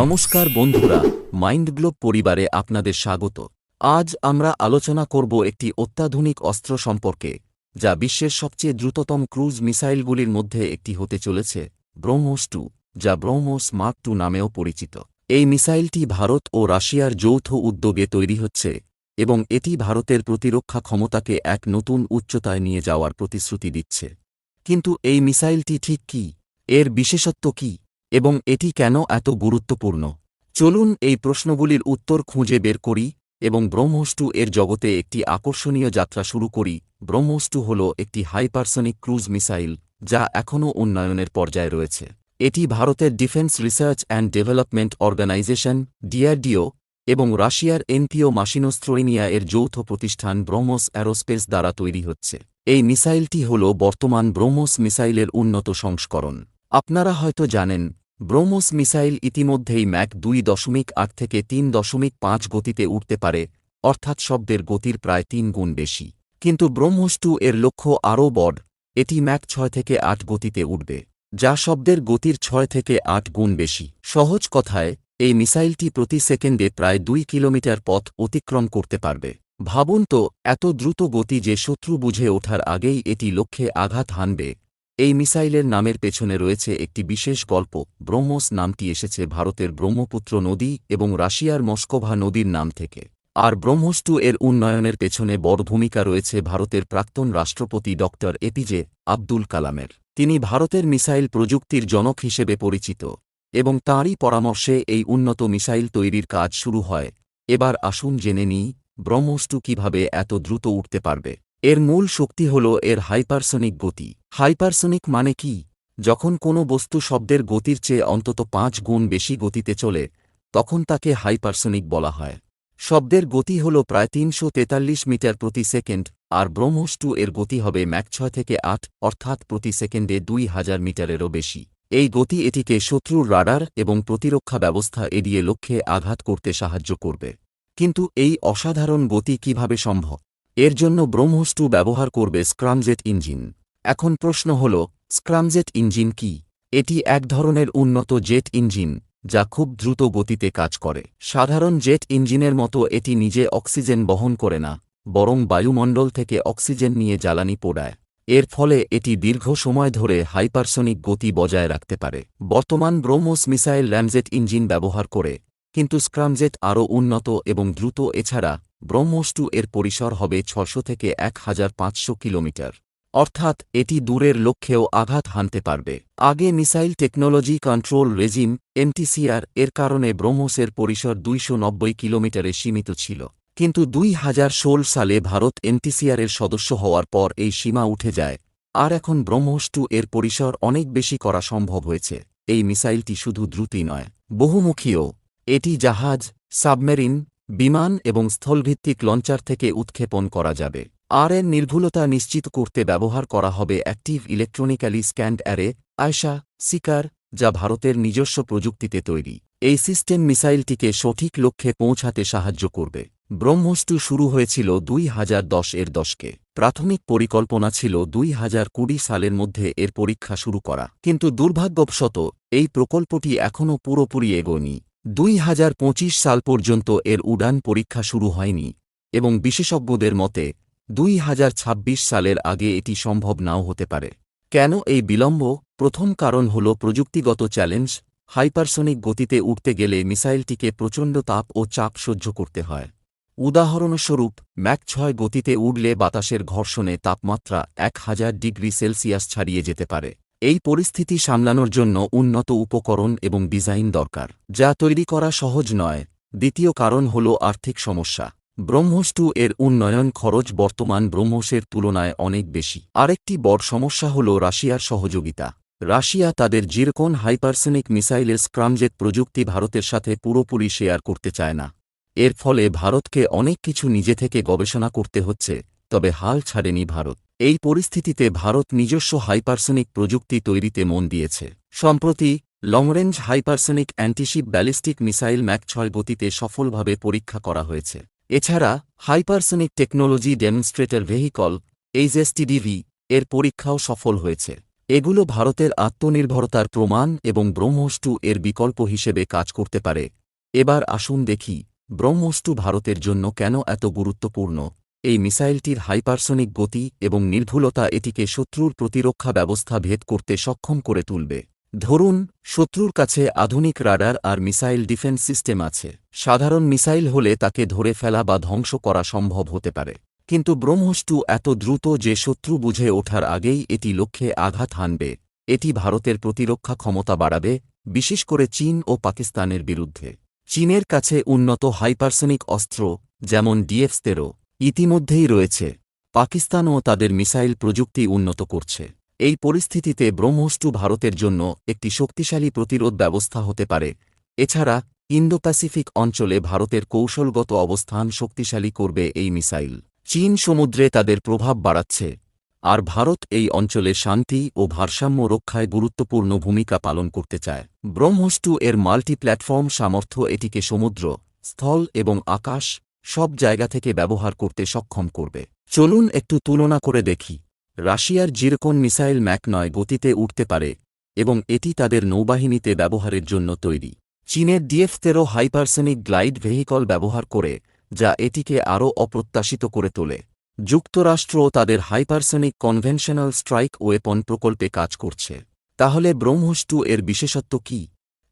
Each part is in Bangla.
নমস্কার বন্ধুরা, মাইন্ডগ্লোব পরিবারে আপনাদের স্বাগত। আজ আমরা আলোচনা করব একটি অত্যাধুনিক অস্ত্র সম্পর্কে, যা বিশ্বের সবচেয়ে দ্রুততম ক্রুজ মিসাইলগুলির মধ্যে একটি হতে চলেছে, ব্রহ্মোস টু, যা ব্রহ্মোস মার্ক টু নামেও পরিচিত। এই মিসাইলটি ভারত ও রাশিয়ার যৌথ উদ্যোগে তৈরি হচ্ছে এবং এটি ভারতের প্রতিরক্ষা ক্ষমতাকে এক নতুন উচ্চতায় নিয়ে যাওয়ার প্রতিশ্রুতি দিচ্ছে। কিন্তু এই মিসাইলটি ঠিক কি? এর বিশেষত্ব কি? এবং এটি কেন এত গুরুত্বপূর্ণ? চলুন এই প্রশ্নগুলির উত্তর খুঁজে বের করি এবং ব্রহ্মষ্টু এর জগতে একটি আকর্ষণীয় যাত্রা শুরু করি। ব্রহ্মষ্টু হল একটি হাইপারসনিক ক্রুজ মিসাইল, যা এখনও উন্নয়নের পর্যায়ে রয়েছে। এটি ভারতের defence research and development organisation, DRDO, এবং রাশিয়ার এনপিও মাসিনোস্ত্রোইনিয়া এর যৌথ প্রতিষ্ঠান ব্রহ্মোস অ্যারোস্পেস দ্বারা তৈরি হচ্ছে। এই মিসাইলটি হল বর্তমান ব্রহ্মোস মিসাইলের উন্নত সংস্করণ। আপনারা হয়তো জানেন ব্রহ্মোস মিসাইল ইতিমধ্যেই ম্যাক দুই দশমিক আট থেকে তিন দশমিক পাঁচ গতিতে উঠতে পারে, অর্থাৎ শব্দের গতির প্রায় তিন গুণ বেশি। কিন্তু ব্রহ্মোস টু এর লক্ষ্য আরও বড়, এটি ম্যাক ছয় থেকে আট গতিতে উঠবে যা শব্দের গতির ছয় থেকে আট গুণ বেশি। সহজ কথায়, এই মিসাইলটি প্রতি সেকেন্ডে প্রায় দুই কিলোমিটার পথ অতিক্রম করতে পারবে। ভাবুন তো, এত দ্রুত গতি যে শত্রু বুঝে ওঠার আগেই এটি লক্ষ্যে আঘাত হানবে। এই মিসাইলের নামের পেছনে রয়েছে একটি বিশেষ গল্প। ব্রহ্মোস নামটি এসেছে ভারতের ব্রহ্মপুত্র নদী এবং রাশিয়ার মস্কোভা নদীর নাম থেকে। আর ব্রহ্মস্টু এর উন্নয়নের পেছনে বড় ভূমিকা রয়েছে ভারতের প্রাক্তন রাষ্ট্রপতি ড এপিজে আব্দুল কালামের। তিনি ভারতের মিসাইল প্রযুক্তির জনক হিসেবে পরিচিত এবং তাঁরই পরামর্শে এই উন্নত মিসাইল তৈরির কাজ শুরু হয়। এবার আসুন জেনে নিই ব্রহ্মস্টু কীভাবে এত দ্রুত উঠতে পারবে। এর মূল শক্তি হল এর হাইপারসনিক গতি। হাইপারসনিক মানে কি? যখন কোনো বস্তু শব্দের গতির চেয়ে অন্তত পাঁচ গুণ বেশি গতিতে চলে, তখন তাকে হাইপারসনিক বলা হয়। শব্দের গতি হল প্রায় তিনশো তেতাল্লিশ মিটার প্রতি সেকেন্ড, আর ব্রহ্মোস টু এর গতি হবে ম্যাক ছয় থেকে আট, অর্থাৎ প্রতি সেকেন্ডে দুই হাজার মিটারেরও বেশি। এই গতি এটিকে শত্রুর রাডার এবং প্রতিরক্ষা ব্যবস্থা এড়িয়ে লক্ষ্যে আঘাত করতে সাহায্য করবে। কিন্তু এই অসাধারণ গতি কীভাবে সম্ভব? এর জন্য ব্রহ্মোস টু ব্যবহার করবে স্ক্রামজেট ইঞ্জিন। এখন প্রশ্ন হল, স্ক্রামজেট ইঞ্জিন কি? এটি এক ধরনের উন্নত জেট ইঞ্জিন, যা খুব দ্রুত গতিতে কাজ করে। সাধারণ জেট ইঞ্জিনের মতো এটি নিজে অক্সিজেন বহন করে না, বরং বায়ুমণ্ডল থেকে অক্সিজেন নিয়ে জ্বালানি পোড়ায়। এর ফলে এটি দীর্ঘ সময় ধরে হাইপারসনিক গতি বজায় রাখতে পারে। বর্তমান ব্রহ্মোস মিসাইল র্যামজেট ইঞ্জিন ব্যবহার করে, কিন্তু স্ক্রামজেট আরও উন্নত এবং দ্রুত এছাড়া ব্রহ্মোস টু এর পরিসর হবে ছশো থেকে এক হাজার পাঁচশো কিলোমিটার। অর্থাৎ এটি দূরের লক্ষ্যেও আঘাত হানতে পারবে। আগে missile technology control regime, MTCR, এর কারণে ব্রহ্মোসের পরিসর দুইশো নব্বই কিলোমিটারে সীমিত ছিল। কিন্তু দুই হাজার ষোল সালে ভারত এমটিসিআরের সদস্য হওয়ার পর এই সীমা উঠে যায়। আর এখন ব্রহ্মোস টু এর পরিসর অনেক বেশি করা সম্ভব হয়েছে। এই মিসাইলটি শুধু দ্রুতই নয়, বহুমুখীও। এটি জাহাজ, সাবমেরিন বিমান এবং স্থলভিত্তিক লঞ্চার থেকে উৎক্ষেপণ করা যাবে। আর এর নির্ভুলতা নিশ্চিত করতে ব্যবহার করা হবে active electronically scanned array AESA seeker, যা ভারতের নিজস্ব প্রযুক্তিতে তৈরি। এই সিস্টেম মিসাইলটিকে সঠিক লক্ষ্যে পৌঁছাতে সাহায্য করবে। ব্রহ্মষ্টু শুরু হয়েছিল দুই হাজার দশ এর দশকে। প্রাথমিক পরিকল্পনা ছিল দুই হাজার কুড়ি সালের মধ্যে এর পরীক্ষা শুরু করা। কিন্তু দুর্ভাগ্যবশত, এই প্রকল্পটি এখনও পুরোপুরি এগোয়নি। দুই হাজার পঁচিশ সাল পর্যন্ত এর উড়ান পরীক্ষা শুরু হয়নি, এবং বিশেষজ্ঞদের মতে, দুই হাজার ছাব্বিশ সালের আগে এটি সম্ভব নাও হতে পারে। কেন এই বিলম্ব? প্রথম কারণ হল প্রযুক্তিগত চ্যালেঞ্জ, হাইপারসনিক গতিতে উঠতে গেলে মিসাইলটিকে প্রচণ্ড তাপ ও চাপ সহ্য করতে হয়। উদাহরণস্বরূপ, ম্যাক ছয় গতিতে উড়লে বাতাসের ঘর্ষণে তাপমাত্রা এক হাজার ডিগ্রি সেলসিয়াস ছাড়িয়ে যেতে পারে। এই পরিস্থিতি সামলানোর জন্য উন্নত উপকরণ এবং ডিজাইন দরকার, যা তৈরি করা সহজ নয়। দ্বিতীয় কারণ হল আর্থিক সমস্যা। ব্রহ্মোস টু এর উন্নয়ন খরচ বর্তমান ব্রহ্মোসের তুলনায় অনেক বেশি। আরেকটি বড় সমস্যা হল রাশিয়ার সহযোগিতা। রাশিয়া তাদের জিরকোন হাইপারসনিক মিসাইলের স্ক্রামজেট প্রযুক্তি ভারতের সাথে পুরোপুরি শেয়ার করতে চায় না। এর ফলে ভারতকে অনেক কিছু নিজে থেকে গবেষণা করতে হচ্ছে, তবে হাল ছাড়েনি ভারত। এই পরিস্থিতিতে ভারত নিজস্ব হাইপারসনিক প্রযুক্তি তৈরিতে মন দিয়েছে। সম্প্রতি, long range hypersonic antiship ballistic missile Mach ছয় গতিতে সফলভাবে পরীক্ষা করা হয়েছে। এছাড়া, hypersonic technology demonstrator vehicle HSTDV এর পরীক্ষাও সফল হয়েছে। এগুলো ভারতের আত্মনির্ভরতার প্রমাণ এবং ব্রহ্মষ্টু এর বিকল্প হিসেবে কাজ করতে পারে। এবার আসুন দেখি ব্রহ্মষ্টু ভারতের জন্য কেন এত গুরুত্বপূর্ণ? এই মিসাইলটির হাইপারসনিক গতি এবং নির্ভুলতা এটিকে শত্রুর প্রতিরক্ষা ব্যবস্থা ভেদ করতে সক্ষম করে তুলবে। ধরুন, শত্রুর কাছে আধুনিক রাডার আর মিসাইল ডিফেন্স সিস্টেম আছে। সাধারণ মিসাইল হলে তাকে ধরে ফেলা বা ধ্বংস করা সম্ভব হতে পারে। কিন্তু ব্রহ্মষ্টু এত দ্রুত যে শত্রু বুঝে ওঠার আগেই এটি লক্ষ্যে আঘাত হানবে। এটি ভারতের প্রতিরক্ষা ক্ষমতা বাড়াবে, বিশেষ করে চীন ও পাকিস্তানের বিরুদ্ধে। চীনের কাছে উন্নত হাইপারসনিক অস্ত্র, যেমন ডিএফ-তেরো ইতিমধ্যেই রয়েছে। পাকিস্তানও তাদের মিসাইল প্রযুক্তি উন্নত করছে। এই পরিস্থিতিতে ব্রহ্মষ্টু ভারতের জন্য একটি শক্তিশালী প্রতিরোধ ব্যবস্থা হতে পারে। এছাড়া ইন্দো প্যাসিফিক অঞ্চলে ভারতের কৌশলগত অবস্থান শক্তিশালী করবে এই মিসাইল। চীন সমুদ্রে তাদের প্রভাব বাড়াচ্ছে। আর ভারত এই অঞ্চলে শান্তি ও ভারসাম্য রক্ষায় গুরুত্বপূর্ণ ভূমিকা পালন করতে চায়। ব্রহ্মষ্টু এর মাল্টি প্ল্যাটফর্ম সামর্থ্য এটিকে সমুদ্র, স্থল এবং আকাশ সব জায়গা থেকে ব্যবহার করতে সক্ষম করবে। চলুন একটু তুলনা করে দেখি। রাশিয়ার জিরকন মিসাইল ম্যাক নয় গতিতে উঠতে পারে এবং এটি তাদের নৌবাহিনীতে ব্যবহারের জন্য তৈরি। চীনের ডিএফ তেরো হাইপারসনিক গ্লাইড ভেহিকল ব্যবহার করে, যা এটিকে আরও অপ্রত্যাশিত করে তোলে। যুক্তরাষ্ট্রও তাদের হাইপারসনিক কনভেনশনাল স্ট্রাইক ওয়েপন প্রকল্পে কাজ করছে। তাহলে ব্রহ্মষ্টু এর বিশেষত্ব কি?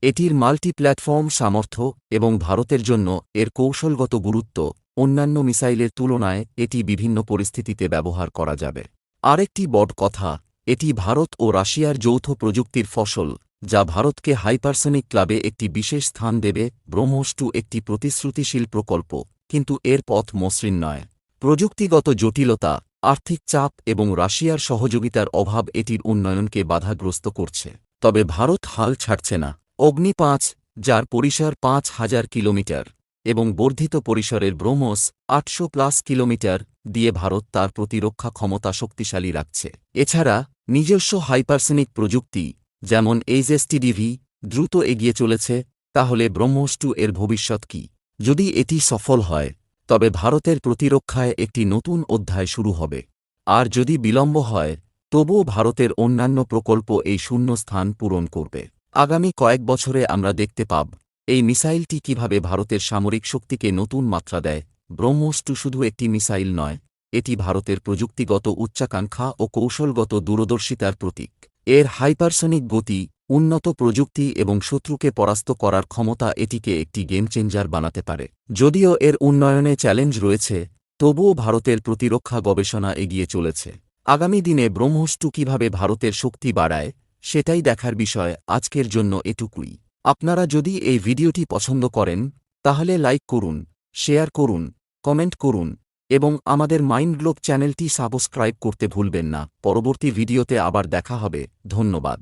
এটির মাল্টি প্ল্যাটফর্ম সামর্থ্য এবং ভারতের জন্য এর কৌশলগত গুরুত্ব, অন্যান্য মিসাইলের তুলনায় এটি বিভিন্ন পরিস্থিতিতে ব্যবহার করা যাবে। আরেকটি বড় কথা, এটি ভারত ও রাশিয়ার যৌথ প্রযুক্তির ফসল, যা ভারতকে হাইপারসনিক ক্লাবে একটি বিশেষ স্থান দেবে ব্রহ্মষ্টু একটি প্রতিশ্রুতিশীল প্রকল্প, কিন্তু এর পথ মসৃণ নয়। প্রযুক্তিগত জটিলতা, আর্থিক চাপ এবং রাশিয়ার সহযোগিতার অভাব এটির উন্নয়নকে বাধাগ্রস্ত করছে। তবে ভারত হাল ছাড়ছে না। অগ্নি পাঁচ, যার পরিসর পাঁচ হাজার কিলোমিটার, এবং বর্ধিত পরিসরের ব্রহ্মস আটশো প্লাস কিলোমিটার, দিয়ে ভারত তার প্রতিরক্ষা ক্ষমতা শক্তিশালী রাখছে। এছাড়া, নিজস্ব হাইপারসনিক প্রযুক্তি, যেমন এইচএসটিডিভি দ্রুত এগিয়ে চলেছে, তাহলে ব্রহ্মষ্টু এর ভবিষ্যৎ কি? যদি এটি সফল হয়, তবে ভারতের প্রতিরক্ষায় একটি নতুন অধ্যায় শুরু হবে। আর যদি বিলম্ব হয়, তবুও ভারতের অন্যান্য প্রকল্প এই শূন্য স্থান পূরণ করবে। আগামী কয়েক বছরে আমরা দেখতে পাব, এই মিসাইলটি কীভাবে ভারতের সামরিক শক্তিকে নতুন মাত্রা দেয়। ব্রহ্মষ্টু শুধু একটি মিসাইল নয়, এটি ভারতের প্রযুক্তিগত উচ্চাকাঙ্ক্ষা ও কৌশলগত দূরদর্শিতার প্রতীক। এর হাইপারসনিক গতি, উন্নত প্রযুক্তি এবং শত্রুকে পরাস্ত করার ক্ষমতা এটিকে একটি গেম চেঞ্জার বানাতে পারে। যদিও এর উন্নয়নে চ্যালেঞ্জ রয়েছে, তবুও ভারতের প্রতিরক্ষা গবেষণা এগিয়ে চলেছে। আগামী দিনে ব্রহ্মষ্টু কীভাবে ভারতের শক্তি বাড়ায় সেটাই দেখার বিষয় আজকের জন্য এটুকুই। আপনারা যদি এই ভিডিওটি পছন্দ করেন, তাহলে লাইক করুন, শেয়ার করুন, কমেন্ট করুন, এবং আমাদের মাইন্ড গ্লোব চ্যানেলটি সাবস্ক্রাইব করতে ভুলবেন না। পরবর্তী ভিডিওতে আবার দেখা হবে। ধন্যবাদ।